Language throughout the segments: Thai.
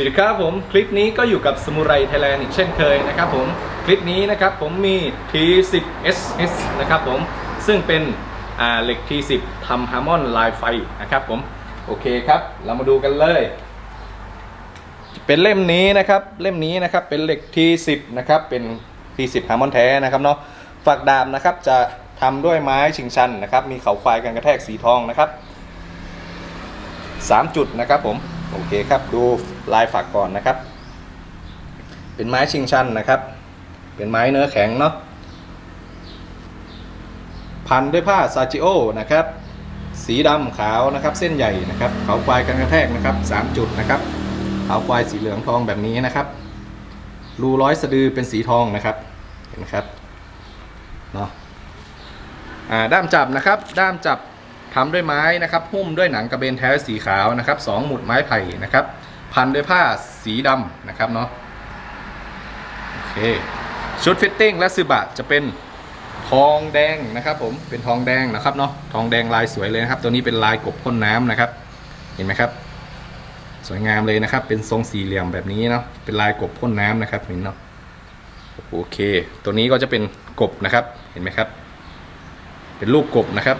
วัสดีครับผมคลิปนี้ก็อยู่กับสมุไรไทยแลนด์อีกเช่นเคยนะครับผมคลิปนี้นะครับผมมี T10SS นะครับผมซึ่งเป็นเหล็ก T10 ทำฮาร์มอนลายไฟนะครับผมโอเคครับเรามาดูกันเลย เป็นเล่มนี้นะครับเล่มนี้นะครับเป็นเหล็ก T10 นะครับเป็น T10 ฮาร์มอนแท้นะครับเนาะฝักดาบนะครับจะทำด้วยไม้ชิงชันนะครับมีเขาควายกันกระแทกสีทองนะครับ 3 จุดนะครับผม โอเคครับดูลายฝักก่อนนะครับ เป็นไม้ชิงชันนะครับ เป็นไม้เนื้อแข็งเนาะพันด้วยผ้าซาจิโอนะครับ สีดำขาวนะครับ เส้นใหญ่นะครับเขาควายกันกระแทกนะครับ 3 จุดนะครับเขาควายสีเหลืองทองแบบนี้นะครับ รูร้อยสะดือเป็นสีทองนะครับ เห็นไหมครับเนาะด้ามจับนะครับ ด้ามจับ ทำด้วยไม้นะครับหุ้มด้วยหนังกระเบนแท้สีขาวนะครับสองหมุดไม้ไผ่นะครับ พันด้วยผ้าสีดำนะครับเนาะโอเคชุดฟิตติ้งและซึบะจะเป็นทองแดงนะครับ ผมเป็นทองแดงนะครับเนาะทองแดงลายสวยเลยนะครับ ตัวนี้เป็นลายกบพ่นน้ำนะครับ เห็นไหมครับ สวยงามเลยนะครับ เป็นทรงสี่เหลี่ยมแบบนี้เนาะเป็นลายกบพ่นน้ำนะครับเห็นเนาะโอเค ตัวนี้ก็จะเป็นกบนะครับ เห็นไหมครับ เป็นลูกกบนะครับ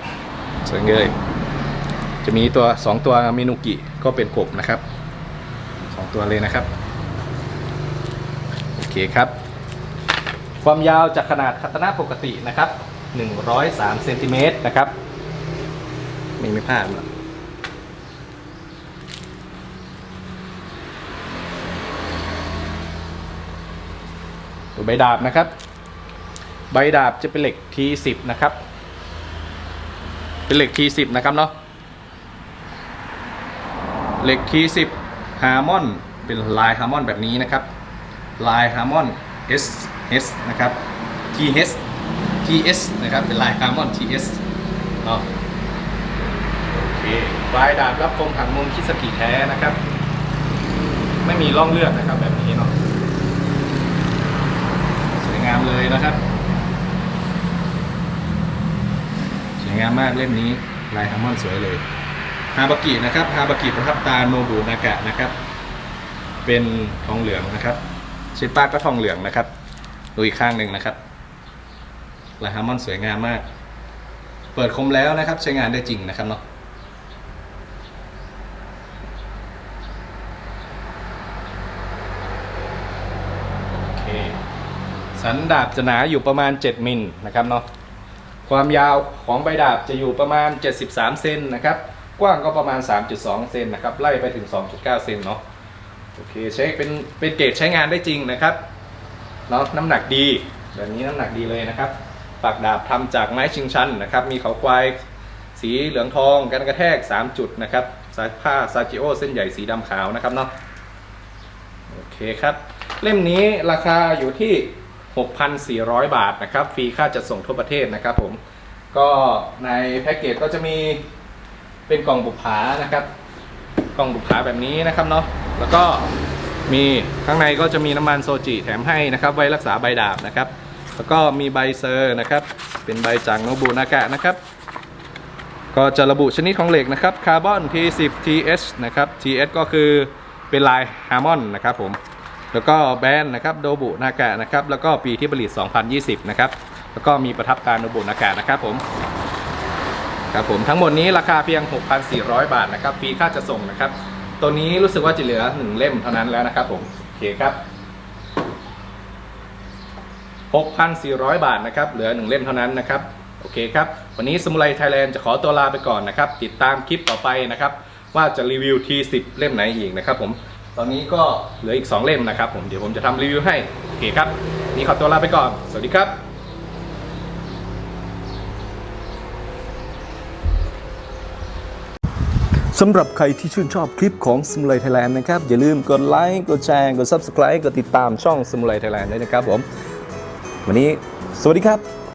สวยเลยจะมีตัว 2 ตัวมินุกิก็เป็นกบนะครับ 2 ตัวเลยนะครับ โอเคครับ ความยาวจากขนาดคัตนาปกตินะครับ 103เซนติเมตรนะครับไม่ไม่พลาดหรอกตัวใบดาบนะครับ ใบดาบจะเป็นเหล็ก T10 นะครับ เป็นเหล็ก T10 นะครับเนาะเหล็ก T10 ฮาร์มอนเป็นลายฮาร์มอนแบบนี้นะครับลายฮาร์มอน S S นะครับ T S T S นะครับเป็นลายฮาร์มอน T S เนาะโอเคปลายดาบรับคมถังมุมคิสกิแท้นะครับ ไม่มีร่องเลือดนะครับแบบนี้เนาะสวยงามเลยนะครับ สวย งามมากเล่มนี้ลายฮาร์มอนสวยเลยฮาบากินะครับฮาบากิประทับตาโนบุนากะนะครับ เป็นทองเหลืองนะครับชิปป้าก็ทองเหลืองนะครับดูอีกข้างหนึ่งนะครับลายฮาร์มอนสวยงามมาก เปิดคมแล้วนะครับ ใช้งานได้จริงนะครับเนาะโอเคสันดาบจะหนาอยู่ประมาณ 7 มิลนะครับเนาะ ความยาวของใบดาบจะอยู่ประมาณ 73 เซนนะครับ กว้างก็ประมาณ 3.2 เซนนะครับ ไล่ไปถึง 2.9 เซนเนาะ โอเคใช้เป็นเป็นเกรดใช้งานได้จริงนะครับ เนาะน้ำหนักดีแบบนี้น้ำหนักดีเลยนะครับ ปากดาบทำจากไม้ชิงชันนะครับ มีเขาควายสีเหลืองทองกันกระแทก 3 จุดนะครับ สายผ้าซาจิโอเส้นใหญ่สีดำขาวนะครับเนาะ โอเคครับ เล่มนี้ราคาอยู่ที่ 6,400 บาทนะครับฟรีค่าจัดส่งทั่วประเทศนะครับผมก็ในแพ็กเกจก็จะมีเป็นกล่องบุปผานะครับ กล่องบุปผาแบบนี้นะครับเนาะแล้วก็มีข้างในก็จะมีน้ำมันโซจิแถมให้นะครับไว้รักษาใบดาบนะครับ แล้วก็มีใบเซอร์นะครับ เป็นใบจากโนบุนากะนะครับ ก็จะระบุชนิดของเหล็กนะครับคาร์บอน T10 TH นะครับ TH ก็คือเป็นลายฮาร์มอนนะครับผม แล้วก็แบรนด์นะครับโดบุนากะนะครับแล้วก็ปีที่ผลิต 2020 นะครับแล้วก็มีประทับตรโนบุนากะนะครับผมครับผมทั้งหมดนี้ราคาเพียง 6,400 บาทนะครับฟรีค่าจะส่งนะครับ ตัวนี้รู้สึกว่าจะเหลือ 1 เล่มเท่านั้นแล้วนะครับผมโอเคครับ 6,400 บาทนะครับเหลือ 1 เล่มเท่านั้นนะครับโอเคครับ วันนี้สมุไรไทยแลนด์จะขอตัวลาไปก่อนนะครับ ติดตามคลิปต่อไปนะครับ ว่าจะรีวิว T10 เล่มไหนอีกนะครับผม ตอนนี้ก็เหลืออีก 2 เล่มนะครับผมเดี๋ยวผมจะทำรีวิวให้ โอเคครับ นี่ขอตัวลาไปก่อน สวัสดีครับสำหรับใครที่ชื่นชอบคลิปของ s ิม u l a t Thailand นะครับ อย่าลืมกดไลค์กดแชร์กด Subscribe กดติดตามช่อง s ิม u l a t Thailand ด้วยนะครับผม วันนี้สวัสดีครับ